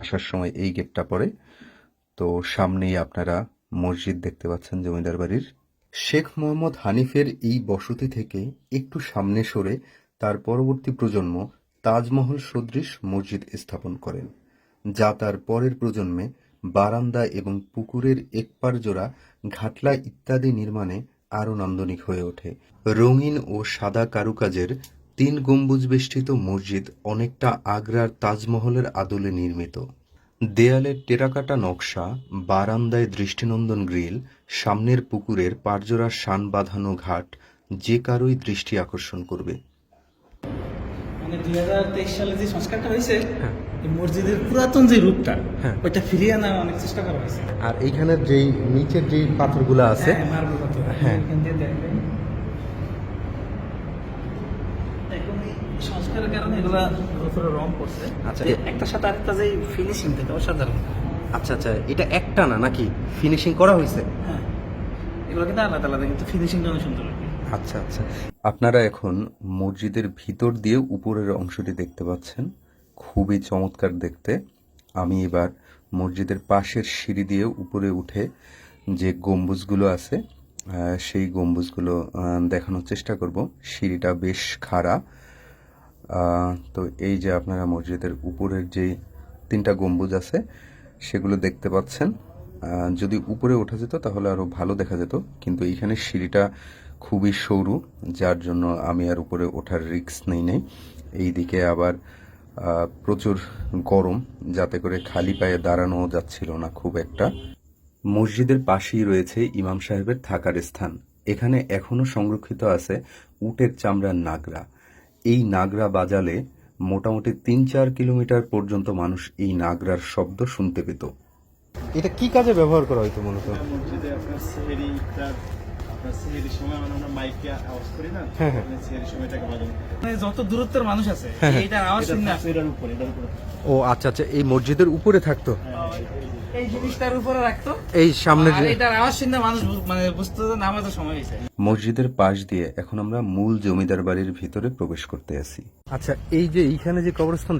আসার সময় এই গেটটা পড়ে। তো সামনেই আপনারা মসজিদ দেখতে পাচ্ছেন জমিদার বাড়ির। শেখ মোহাম্মদ হানিফের এই বসতি থেকে একটু সামনে সরে তার পরবর্তী প্রজন্ম তাজমহল সদৃশ মসজিদ স্থাপন করেন, যা তার পরের প্রজন্মে বারান্দা এবং পুকুরের একপার জোড়া, ঘাটলা ইত্যাদি নির্মাণে আরও নান্দনিক হয়ে ওঠে। রঙিন ও সাদা কারুকাজের তিন গম্বুজ বেষ্টিত মসজিদ অনেকটা আগ্রার তাজমহলের আদলে নির্মিত দেয়ালে টেরাকাটা নকশা বারান্দায় দৃষ্টিনন্দন গ্রিল সামনের পুকুরের পারজোড়া শান বাঁধানো ঘাট যে কারোই দৃষ্টি আকর্ষণ করবে মানে দুই হাজার তেইশ সালে যে সংস্কারটা হয়েছে মসজিদের পুরাতন যে রূপটা হ্যাঁ। ওইটা ফিরিয়ে আনার অনেক চেষ্টা করা হয়েছে আর এইখানের যেই নিচের যেই পাথরগুলো আছে হ্যাঁ, পাথর। হ্যাঁ। এখান সংস্কারের কারণে এগুলা রং করছে। আচ্ছা। যে একটার সাথে আরেকটা যে ফিনিশিং থেকে অসাধারণ আচ্ছা আচ্ছা এটা একটা না নাকি ফিনিশিং করা হয়েছে? হ্যাঁ। এগুলো কিন্তু আলাদা আলাদা কিন্তু ফিনিশিংটা অনেক সুন্দর আচ্ছা আচ্ছা। আপনারা এখন মসজিদের ভিতর দিয়ে উপরের অংশটি দেখতে পাচ্ছেন। খুবই চমৎকার দেখতে। আমি এবার মসজিদের পাশের সিঁড়ি দিয়ে উপরে উঠে যে গম্বুজগুলো আছে সেই গম্বুজগুলো দেখানোর চেষ্টা করব। সিঁড়িটা বেশ খাড়া। তো এই যে আপনারা মসজিদের উপরের যে তিনটা গম্বুজ আছে, সেগুলো দেখতে পাচ্ছেন। যদি উপরে ওঠা যেত তাহলে আরও ভালো দেখা যেত। কিন্তু এইখানে সিঁড়িটা খুবই সরু, যার জন্য আমি আর উপরে ওঠার রিস্ক নেই নেই। এইদিকে আবার প্রচুর গরম, যাতে করে খালি পায়ে দাঁড়ানো যাচ্ছিল না খুব একটা। মসজিদের পাশেই রয়েছে ইমাম সাহেবের থাকার স্থান। এখানে এখনও সংরক্ষিত আছে উটের চামড়ার নাগরা। এই নাগরা বাজালে মোটামুটি তিন চার কিলোমিটার পর্যন্ত মানুষ এই নাগরার শব্দ শুনতে পেত। এটা কি কাজে ব্যবহার করা হইতো মূলত? সময় মানে আমরা মাইকে আওয়াজ করি না? হ্যাঁ, হ্যাঁ। বাজান মানে যত দূরত্বের মানুষ আছে হ্যাঁ, হ্যাঁ। এইটার আওয়াজ এটা শুনে থাকতো এটার উপরে এটার উপরে। ও আচ্ছা আচ্ছা। এই মসজিদের উপরে থাকতো? এই জিনিসটার উপরে রাখতো। এই সামনে এটার আওয়াজ শুনে মানুষ মানে বুঝতে যে নামাজের সময় হয়েছে। মসজিদের পাশ দিয়ে এখন আমরা মূল জমিদার বাড়ির ভিতরে প্রবেশ করতে আছি। আচ্ছা এই যে এইখানে যে কবরস্থান